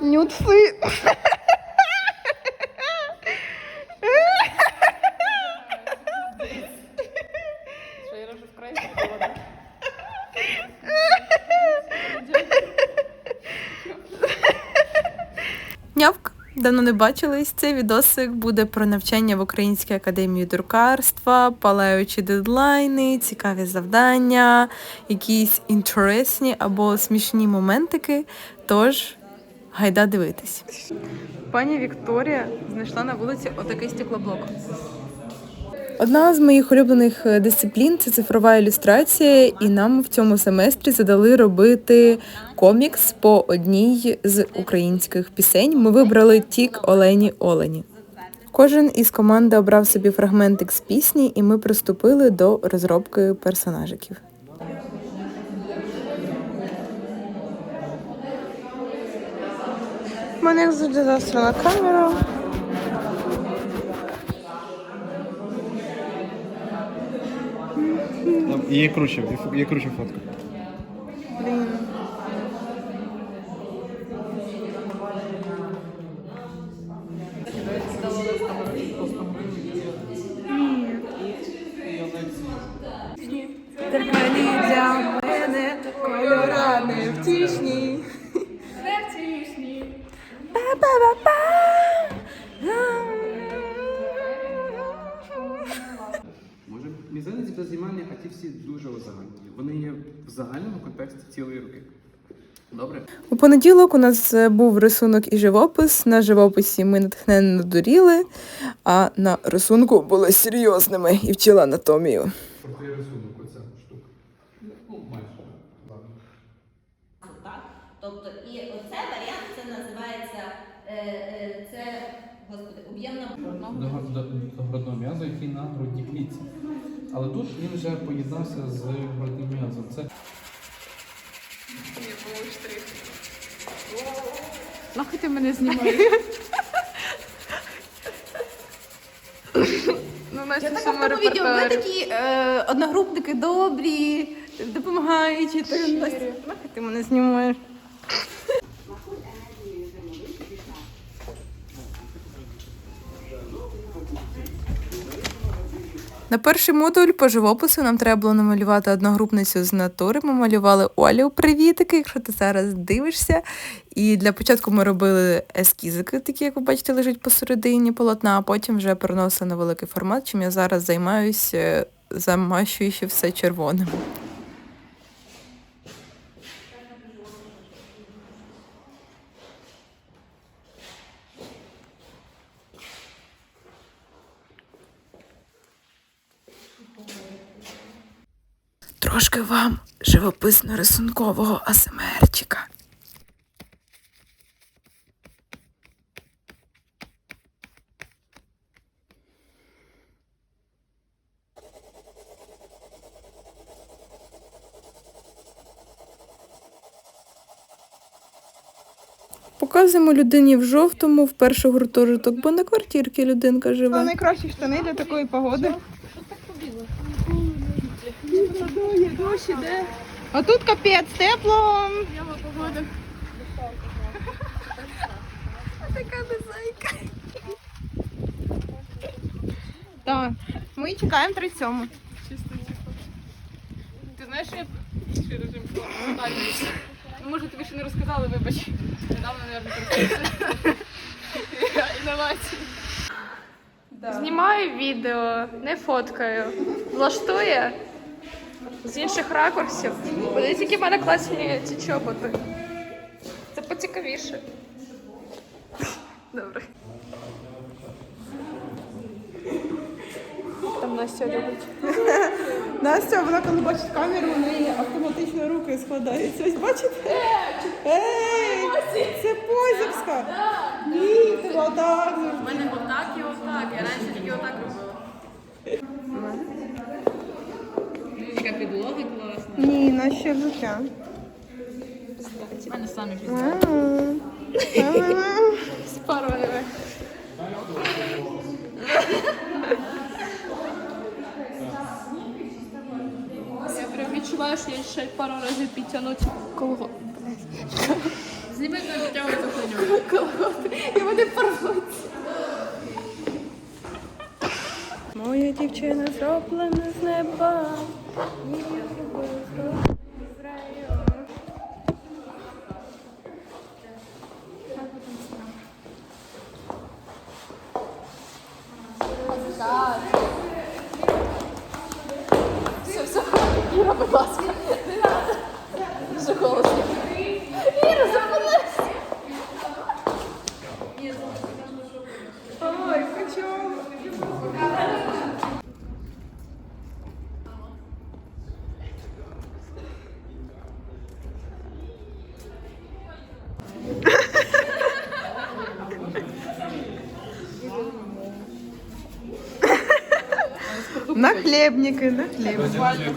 Нюци. Нявк. Давно не бачились. Цей відосик буде про навчання в Українській академії друкарства, палаючі дедлайни, цікаві завдання, якісь інтересні або смішні моментики. Тож гайда дивитись. Пані Вікторія знайшла на вулиці отакий стеклоблок. Одна з моїх улюблених е, дисциплін це цифрова ілюстрація, і нам в цьому семестрі задали робити комікс по одній з українських пісень. Ми вибрали Тік Олені Олені. Кожен із команди обрав собі фрагментик з пісні, і ми приступили до розробки персонажиків. Мене як завжди на камера. Є круче, є круче фотка. Добре? У понеділок у нас е, був рисунок і живопис. На живописі ми натхненно дуріли, а на рисунку були серйозними і вчили анатомію. Рисунок, оця штука. Ну, майже. Ладно. Так? Тобто, і оце варіант це називається е, е, це господи, об'ємна грудного м'язу, який на грудній клітці. Але тут він вже поєднався з грудним м'язом. Це Нахуй ти мене знімаєш? Ну, Настя, Я так в тому відео, ви такі е, одногрупники добрі, допомагаючі. Нахуй ти мене знімаєш? На перший модуль по живопису нам треба було намалювати одногрупницю з натури. Ми малювали Олю привітики, якщо ти зараз дивишся. І для початку ми робили ескізики, такі, як ви бачите, лежать посередині полотна, а потім вже переносили на великий формат, чим я зараз займаюся, замащуючи все червоним. Трошки вам живописно-рисункового АСМРчика. Показуємо людині в жовтому в перший гуртожиток, бо на квартирці людинка Це живе. найкращі штани для такої погоди. А тут капець, тепло. Така безайка. Так, ми чекаємо 37. Ти знаєш, що я ще режим. Ну, може, тобі ще не розказали, вибач. Недавно, мабуть. Інновації. Знімаю відео, не фоткаю. Влаштує з інших ракурсів. Подивіться, які в мене класні ці чоботи. Це поцікавіше. Добре. Там Настя любить. Настя, вона коли бачить камеру, у неї автоматично руки складаються. Ось бачите? Ей, це позівська. Ні, це отак. У мене отак і отак. Я раніше тільки отак робила. Яка підлога класна. Ні, на ще життя. У мене самі спарували. Я прям відчуваю, що я ще пару разів підтягну ці колго. Знімай на відтягуй цю хуйню. І вони порвуться. Моя дівчина зроблена з неба. Все, все. Іра, будь ласка. Дуже голосно. Нахлебники, нахлебники.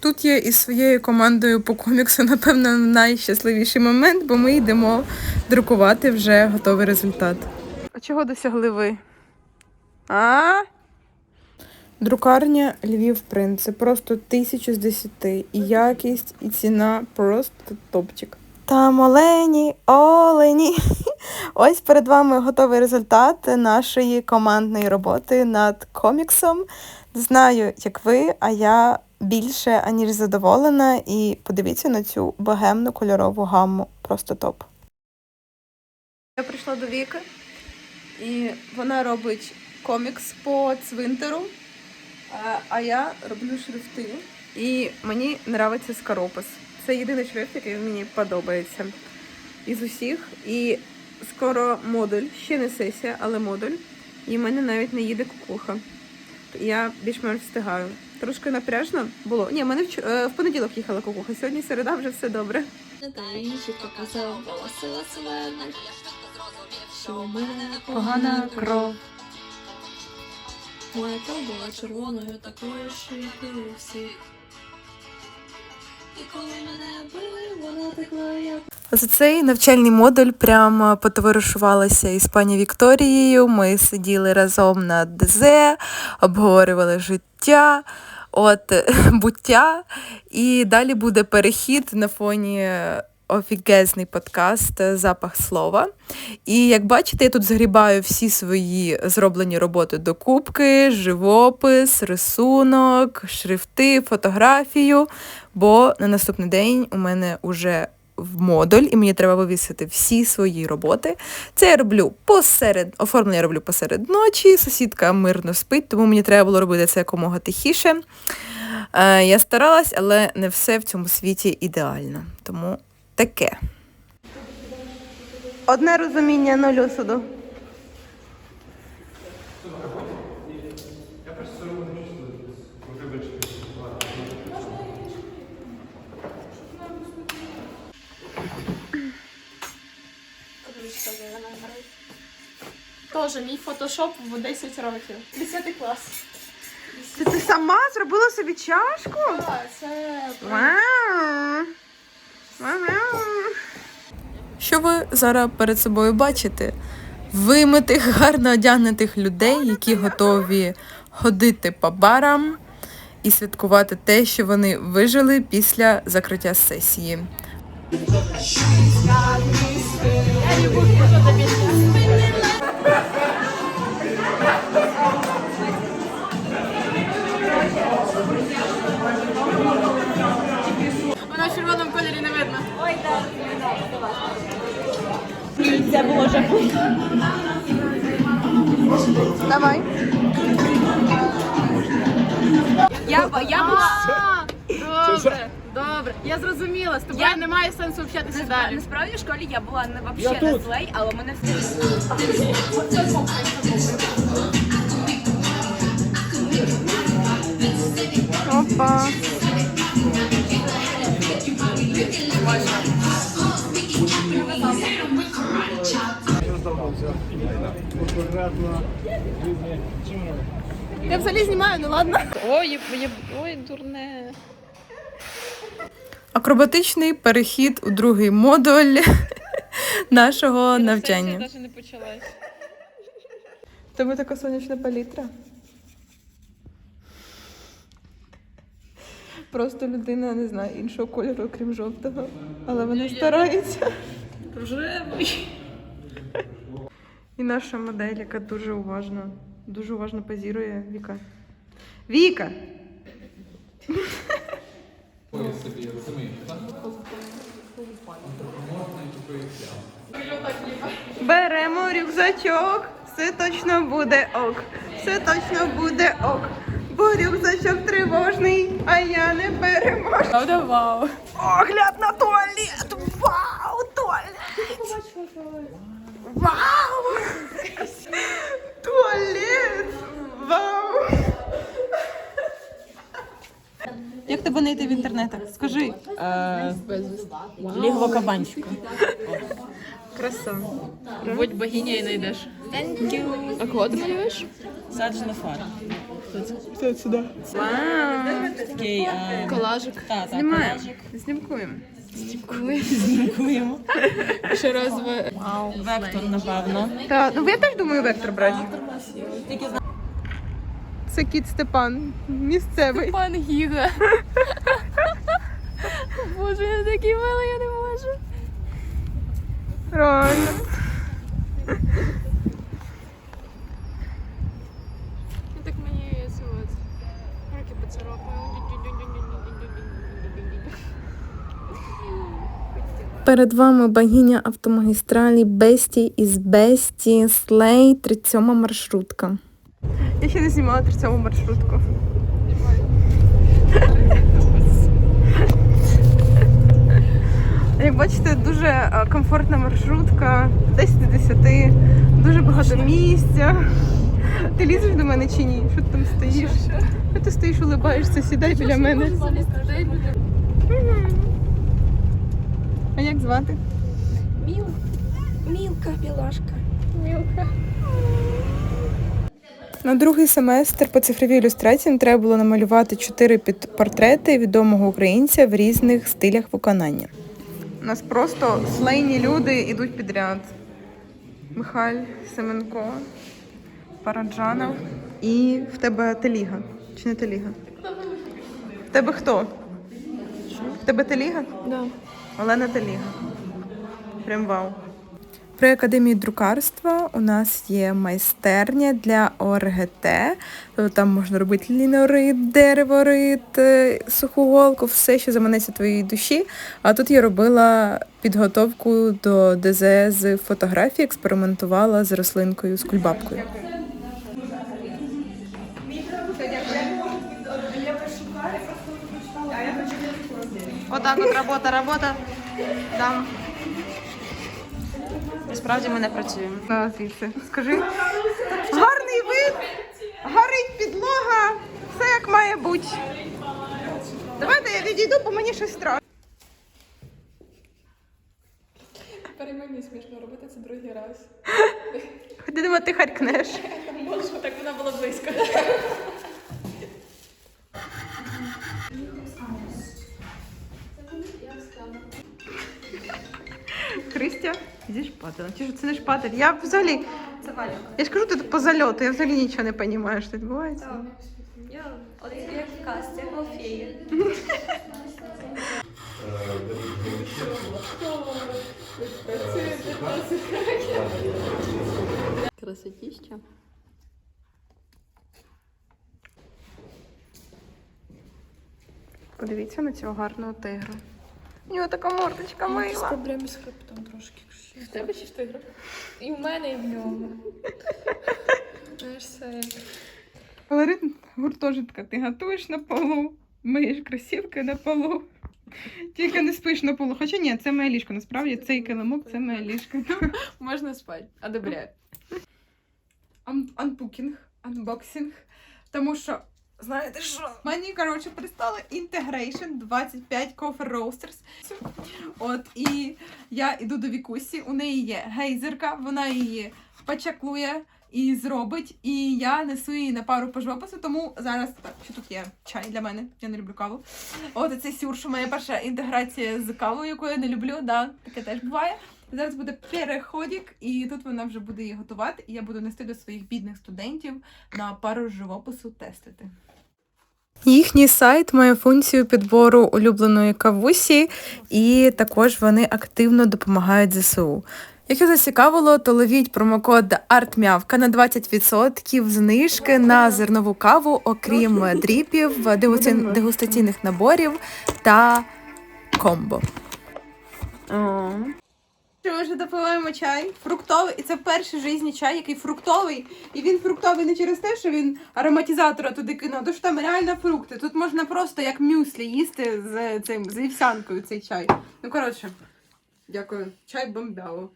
Тут я із своєю командою по коміксу, напевно, найщасливіший момент, бо ми йдемо друкувати вже готовий результат. А чого досягли ви? А? Друкарня Львів Принт. Це просто тисячу з десяти. І якість, і ціна просто топчик. Там олені, олені. Ось перед вами готовий результат нашої командної роботи над коміксом. Знаю, як ви, а я більше аніж задоволена. І подивіться на цю богемну кольорову гамму. Просто топ. Я прийшла до Віки, і вона робить комікс по цвинтару, а- я роблю шрифти. І мені подобається скоропис. Це єдиний шрифт, який мені подобається із усіх. І скоро модуль, ще не сесія, але модуль. І в мене навіть не їде кукуха. Я більш-менш встигаю. Трошки напряжно було. Ні, в мене вч... е, в понеділок їхала кукуха. Сьогодні середа вже все добре. Таїчі показав голосила селена, що у мене Погана кров. Моя кров була червоною, такою ж, як і у всіх. За цей навчальний модуль прямо потоваришувалася із пані Вікторією. Ми сиділи разом на ДЗ, обговорювали життя, от буття. І далі буде перехід на фоні офігезний подкаст Запах слова. І як бачите, я тут згрібаю всі свої зроблені роботи до кубки, живопис, рисунок, шрифти, фотографію. Бо на наступний день у мене вже в модуль, і мені треба вивісити всі свої роботи. Це я роблю посеред, оформлення я роблю посеред ночі, сусідка мирно спить, тому мені треба було робити це якомога тихіше. Е, я старалась, але не все в цьому світі ідеально. Тому таке. Одне розуміння нулю суду. Тоже мій фотошоп в 10 років. 10 клас. Це ти сама зробила собі чашку? Так, це Вау! Вау! Що ви зараз перед собою бачите? Вимитих, гарно одягнутих людей, які готові ходити по барам і святкувати те, що вони вижили після закриття сесії. Давай. Я, я була... Добре, добре. Я зрозуміла, з тобою Я- немає сенсу общатися далі. Насправді в школі я була не вообще не злей, але мене все Опа. Я взагалі знімаю, ну ладно. Ой, ой, ой, дурне. Акробатичний перехід у другий модуль нашого навчання. навіть не почалась. Тебе така сонячна палітра. Просто людина не знає іншого кольору, крім жовтого. Але вона старається. Рожевий. І наша модель, яка дуже уважно, дуже уважно позірує Віка. Віка! Беремо рюкзачок, все точно буде ок. Все точно буде ок. Бо рюкзачок тривожний, а я не переможу. Правда, вау. Огляд на туалет! Вау! Туалет! Вау! Туалет! Вау! Як тебе знайти в інтернетах? Скажи. Лігво кабанчика. Краса. Будь богиня і знайдеш. Thank you. А кого ти малюєш? Саджена фар. Все сюди. Вау! Такий Колажик. та, та, Знімаємо. Знімкуємо. Знімкуємо. Ще раз ви. Вектор, напевно. Та, ну я теж думаю вектор брати. Це кіт Степан, місцевий. Степан Гіга. Боже, я такий милий, я не можу. Реально. Ну так мені це от. Руки поцарапаю. Перед вами богиня автомагістралі Бесті із Бесті Слей 37 маршрутка. Я ще не знімала 37 маршрутку. Як бачите, дуже е, комфортна маршрутка, 10 з 10, дуже багато місця. Ти лізеш до мене чи ні? Що ти там стоїш? Що ти стоїш, улибаєшся, сідай біля мене. Мгм. А як звати? Міл... Мілка, білашка. Мілка. На другий семестр по цифровій ілюстрації треба було намалювати чотири під- портрети відомого українця в різних стилях виконання. У нас просто слейні люди йдуть підряд. Михайль Семенко, Параджанов і в тебе Теліга. Чи не Теліга? В тебе хто? В тебе Теліга? Да. Олена Теліга. Прям вау. При академії друкарства у нас є майстерня для ОРГТ. Тобто там можна робити лінорит, дереворит, е, сухоголку, все, що заманеться твоїй душі. А тут я робила підготовку до ДЗ з фотографії, експериментувала з рослинкою, з кульбабкою. Отак от робота, робота. Там. Насправді ми не працюємо. На звідси. Скажи. Гарний вид, горить підлога, все як має бути. Давайте я відійду, бо мені щось страшно. Тепер і мені смішно робити це другий раз. Ти думаю, ти харкнеш. Можу, так вона була близько. Христя, зі шпателем. Чи ж це не шпатель? Я взагалі. Я ж кажу, ти по зальоту, я взагалі нічого не розумію, що відбувається. Я от як в касті, як феї. Красотіща. Подивіться на цього гарного тигра. У нього така мордочка мила. Проблеми з хребтом трошки. В тебе чи в тигра? І в мене, і в нього. Знаєш, все як. Алгоритм гуртожитка. Ти готуєш на полу, миєш кросівки на полу. Тільки не спиш на полу. Хоча ні, це моє ліжко. Насправді цей килимок це моє ліжко. Можна спати. Одобряю. Ан- Анпукінг, анбоксинг. Тому що, знаєте що? Мені, коротше, пристали Integration 25 Coffee Roasters. От, і я іду до Вікусі, у неї є гейзерка, вона її почаклує і зробить. І я несу її на пару по тому зараз так, що тут є чай для мене, я не люблю каву. От це сюрш, моя перша інтеграція з кавою, яку я не люблю, да, таке теж буває. Зараз буде переходик, і тут вона вже буде її готувати, і я буду нести до своїх бідних студентів на пару живопису тестити. Їхній сайт має функцію підбору улюбленої кавусі, і також вони активно допомагають ЗСУ. Якщо зацікавило, то ловіть промокод ARTMЯВКА на 20% знижки на зернову каву, окрім дріпів, дегустаційних наборів та комбо. Ми вже допиваємо чай фруктовий, і це перший в житті чай, який фруктовий. І він фруктовий не через те, що він ароматизатора туди кинув, а то що там реально фрукти. Тут можна просто як мюслі їсти з цим з вівсянкою цей чай. Ну коротше, дякую. Чай бомбяло.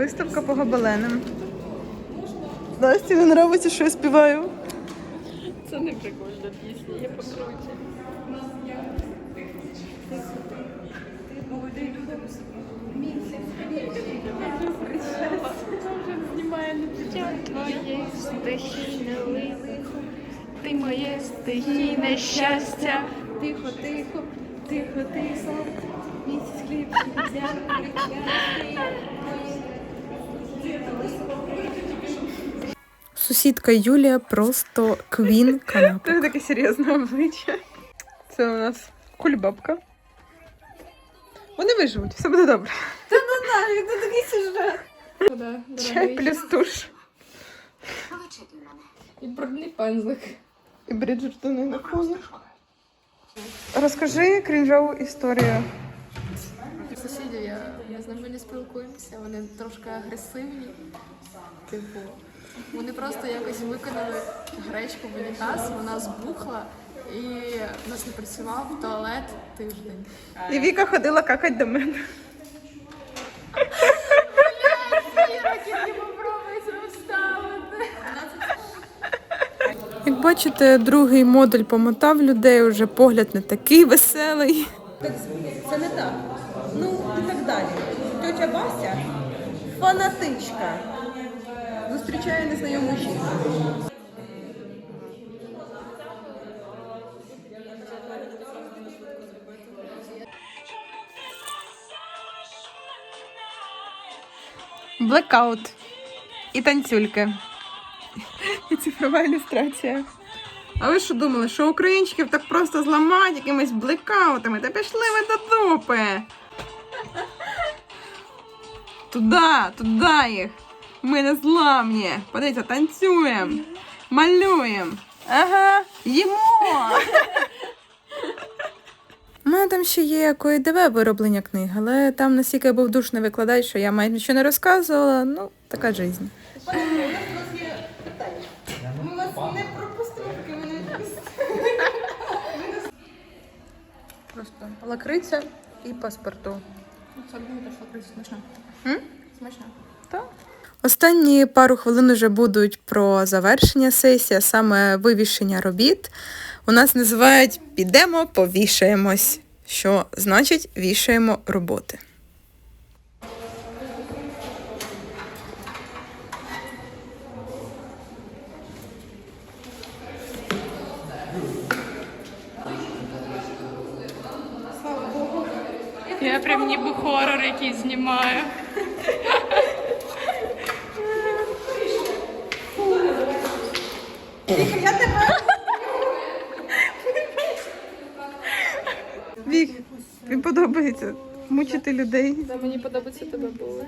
Виставка по гобеленам. Насті не подобається, що я співаю. Це не прикольна пісня, я покруче. Знімає твоє стихійне лихо, ти моє стихійне щастя. Тихо, тихо, тихо, тихо, місяць хліб, Сусідка Юлія просто квін канапи. Це таке серйозне обличчя. Це у нас кульбабка. Вони виживуть, все буде добре. Та ну нафіг, це такий сюжет. Чай плюс туш. І брудний пензлик. І Бріджертони на фоні. Розкажи крінжову історію. Ними не спілкуємося, вони трошки агресивні. Типу, вони просто якось виконали гречку в унітаз, вона збухла і в нас не працював туалет тиждень. І Віка ходила какать до мене. Як бачите, другий модуль помотав людей, уже погляд не такий веселий. Це не так. Ну і так далі. Тетя Бася фанатичка. Зустрічає незнайому жінку. Блекаут. І танцюльки. І цифрова ілюстрація. А ви що думали, що українчиків так просто зламають якимись блекаутами? Та пішли ви до дупи. Туда, туда їх. Ми не зламні. Подивіться, танцюємо, малюємо. Ага, їмо. У мене там ще є КОІДВ вироблення книг, але там настільки був душний викладач, що я майже нічого не розказувала. Ну, така жизнь. Ми вас не пропустимо, поки ви не Просто лакриця і паспорту. Це буде смачна. М? Останні пару хвилин вже будуть про завершення сесії, а саме вивішення робіт. У нас називають підемо, повішаємось. Що значить вішаємо роботи. Я прям ніби хорор якийсь знімаю. Вік, тобі подобається мучити людей. Та мені подобається тебе було.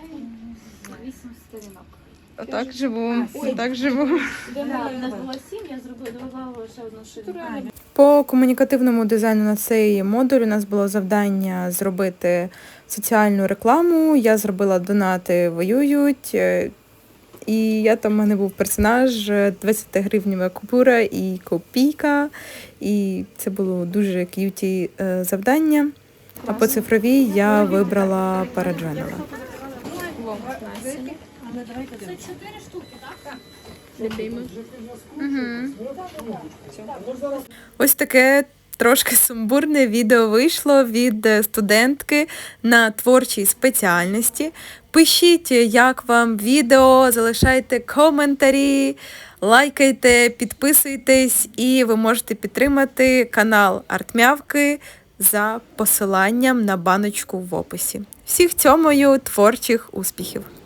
Отак живу, отак живу. По комунікативному дизайну на цей модуль у нас було завдання зробити соціальну рекламу. Я зробила донати воюють. е, І я там в мене був персонаж е, 20 гривнева купюра і копійка. І це було дуже к'юті е, завдання. А по цифровій я вибрала Параджанова. Ось таке трошки сумбурне відео вийшло від студентки на творчій спеціальності. Пишіть, як вам відео, залишайте коментарі. Лайкайте, підписуйтесь, і ви можете підтримати канал Артмявки за посиланням на баночку в описі. Всіх цьомою творчих успіхів!